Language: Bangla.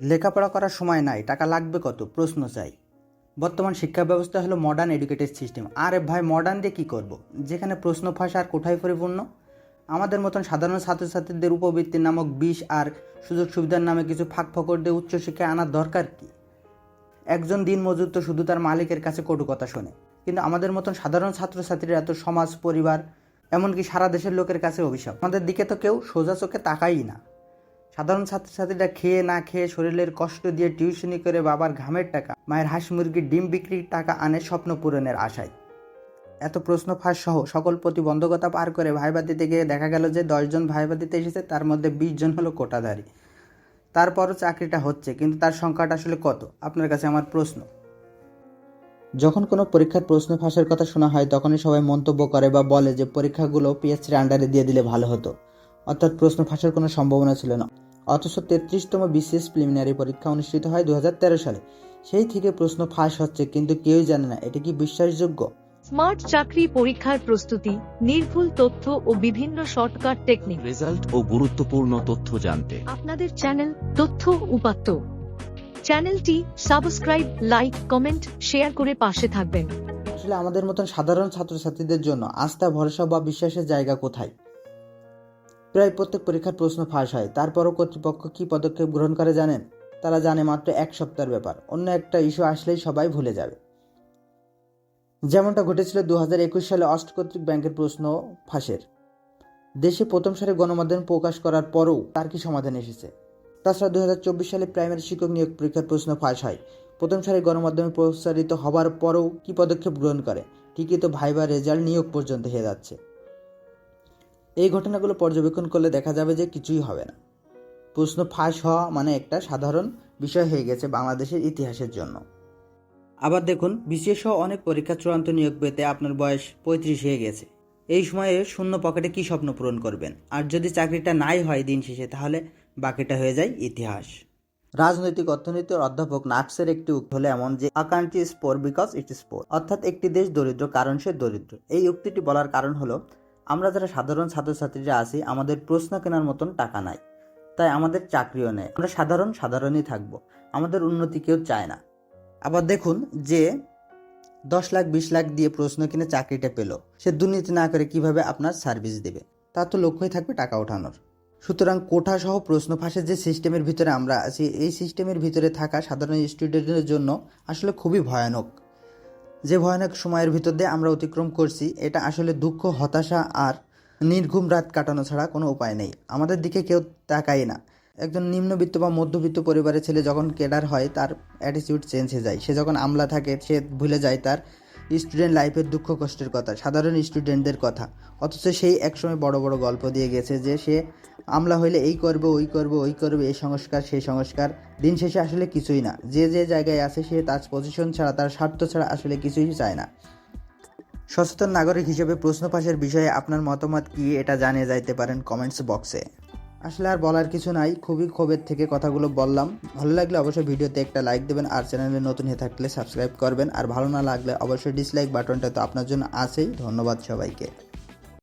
লেখাপড়া করার সময় নাই, টাকা লাগবে কত? প্রশ্ন চাই। বর্তমান শিক্ষা ব্যবস্থা হলো মডার্ন এডুকেটেড সিস্টেম আরে ভাই মডার্ন দিয়ে কী করব? যেখানে প্রশ্ন ফাঁস আর কোঠায় পরিপূর্ণ। আমাদের মতন সাধারণ ছাত্রছাত্রীদের উপবৃত্তি নামক বিষ আর সুযোগ সুবিধার নামে কিছু ফাঁক ফকর দিয়ে উচ্চশিক্ষায় আনার দরকার কি? একজন দিন মজুর তো শুধু তার মালিকের কাছে কটু কথা শোনে। কিন্তু আমাদের মতন সাধারণ ছাত্রছাত্রীরা এত সমাজ, পরিবার, এমনকি সারা দেশের লোকের কাছে অভিশাপ। আমাদের দিকে তো কেউ সোজা চোখে তাকাই না। সাধারণ ছাত্রছাত্রীরা খেয়ে না খেয়ে শরীরের কষ্ট দিয়ে টিউশনি করে বাবার ঘামের টাকা, মায়ের হাঁস মুরগির ডিম বিক্রির টাকা আনে স্বপ্ন পূরণের আশায়। এত প্রশ্ন ফাঁস সহ সকল প্রতিবন্ধকতা পার করে ভাইবা দিতে গিয়ে দেখা গেল যে দশজন ভাইবা দিতে এসেছে, তার মধ্যে বিশ জন হলো কোটাধারী। তারপরও চাকরিটা হচ্ছে, কিন্তু তার সংখ্যাটা আসলে কত? আপনার কাছে আমার প্রশ্ন। যখন কোনো পরীক্ষার প্রশ্ন ফাঁসের কথা শোনা হয়, তখনই সবাই মন্তব্য করে বা বলে যে পরীক্ষাগুলো পিএসসির আন্ডারে দিয়ে দিলে ভালো হতো। অর্থাৎ প্রশ্ন ফাঁসের কোনো সম্ভাবনা ছিল না। অথচ তেত্রিশতম বিসিএস প্রিলিমিনারি পরীক্ষা অনুষ্ঠিত হয় দু সালে। সেই থেকে প্রশ্ন ফাঁস হচ্ছে কিন্তু কেউই জানে না এটা কি বিশ্বাসযোগ্য? স্মার্ট চাকরি পরীক্ষার প্রস্তুতি নির্ভুল তথ্য ও বিভিন্ন শর্টকাট টেকনিক। রেজাল্ট ও গুরুত্বপূর্ণ তথ্য জানতে। আপনাদের চ্যানেল তথ্য উপাত্ত। চ্যানেলটি সাবস্ক্রাইব লাইক কমেন্ট শেয়ার করে পাশে থাকবেন। আসলে আমাদের মতন সাধারণ ছাত্রছাত্রীদের জন্য আস্থা ভরসা বা বিশ্বাসের জায়গা কোথায়? প্রায় প্রত্যেক পরীক্ষার প্রশ্ন ফাঁস হয়। তারপরও কর্তৃপক্ষ কি পদক্ষেপ গ্রহণ করে জানেন? তারা জানে মাত্র এক সপ্তাহের ব্যাপার। অন্য একটা ইস্যু আসলেই সবাই ভুলে যাবে। যেমনটা ঘটেছিল দু হাজার একুশ সালে অস্ট কর্তৃক ব্যাংকের প্রশ্ন ফাঁসের। দেশে প্রথম সারে গণমাধ্যম প্রকাশ করার পরও তার কি সমাধান এসেছে? তাছাড়া দু হাজার চব্বিশ সালে প্রাইমারি শিক্ষক নিয়োগ পরীক্ষার প্রশ্ন ফাঁস হয়। প্রথম সারে গণমাধ্যমে প্রসারিত হবার পরও কি পদক্ষেপ গ্রহণ করে? ঠিকই তো ভাইবার রেজাল্ট নিয়োগ পর্যন্ত হয়ে যাচ্ছে। এই ঘটনাগুলো পর্যবেক্ষণ করলে দেখা যাবে যে কিছুই হবে না। প্রশ্ন ফাঁস হওয়া মানে একটা সাধারণ বিষয় হয়ে গেছে বাংলাদেশের ইতিহাসের জন্য। আবার দেখুন বিশেষ অনেক পরীক্ষা চূড়ান্ত নিয়োগ পেতে আপনার বয়স পঁয়ত্রিশ হয়ে গেছে। এই সময়ে শূন্য পকেটে কি স্বপ্ন পূরণ করবেন? আর যদি চাকরিটা নাই হয় দিন শেষে, তাহলে বাকিটা হয়ে যায় ইতিহাস। রাজনৈতিক অর্থনীতির অধ্যাপক নাটসের একটি উক্তি হলো এমন যে a country is poor because it is poor অর্থাৎ একটি দেশ দরিদ্র কারণ সে দরিদ্র। এই উক্তিটি বলার কারণ হলো আমরা যারা সাধারণ ছাত্রছাত্রীরা আছি, আমাদের প্রশ্ন কেনার মতন টাকা নাই। তাই আমাদের চাকরিও নেই। আমরা সাধারণ সাধারণই থাকব। আমাদের উন্নতি কেউ চায় না। আবার দেখুন যে দশ লাখ, বিশ লাখ দিয়ে প্রশ্ন কিনে চাকরিটা পেল, সে দুর্নীতি না করে কীভাবে আপনার সার্ভিস দেবে? তার তো লক্ষ্যই থাকবে টাকা ওঠানোর। সুতরাং কোঠা সহ প্রশ্ন ফাঁসের যে সিস্টেমের ভিতরে আমরা আছি, এই সিস্টেমের ভিতরে থাকা সাধারণ স্টুডেন্টের জন্য আসলে খুবই ভয়ানক। যে ভয়ানক সময়ের ভিতর দিয়ে আমরা অতিক্রম করছি, এটা আসলে দুঃখ, হতাশা আর নির্ঘুম রাত কাটানো ছাড়া কোনো উপায় নেই। আমাদের দিকে কেউ তাকায় না। একজন নিম্নবিত্ত বা মধ্যবিত্ত পরিবারের ছেলে যখন কেডার হয়, তার অ্যাটিটিউড চেঞ্জ হয়ে যায়। সে যখন আমলা থাকে, সে ভুলে যায় তার স্টুডেন্ট লাইফের দুঃখ, কষ্টের কথা, সাধারণ স্টুডেন্টদের কথা। অথচ সেই একসময় বড় বড় গল্প দিয়ে গেছে যে সে আমলা হইলে এই করবে, ওই করবে ওই করবে, এই সংস্কার, সেই সংস্কার। দিন শেষে আসলে কিছুই না। যে যে জায়গায় আছে সে তার পজিশন ছাড়া, তার স্বার্থ ছাড়া আসলে কিছুই চায় না। সচেতন নাগরিক হিসেবে প্রশ্ন পাশের বিষয়ে আপনার মতামত কি এটা জানিয়ে যাইতে পারেন কমেন্টস বক্সে আসলে আর বলার কিছু নাই, খুবই ক্ষোভের থেকে কথাগুলো বললাম। ভালো লাগলে অবশ্যই ভিডিওতে একটা লাইক দেবেন, আর চ্যানেলে নতুন হয়ে থাকলে সাবস্ক্রাইব করবেন। আর ভালো না লাগলে অবশ্যই ডিসলাইক বাটনটা তো আপনার জন্য আছেই। ধন্যবাদ সবাইকে।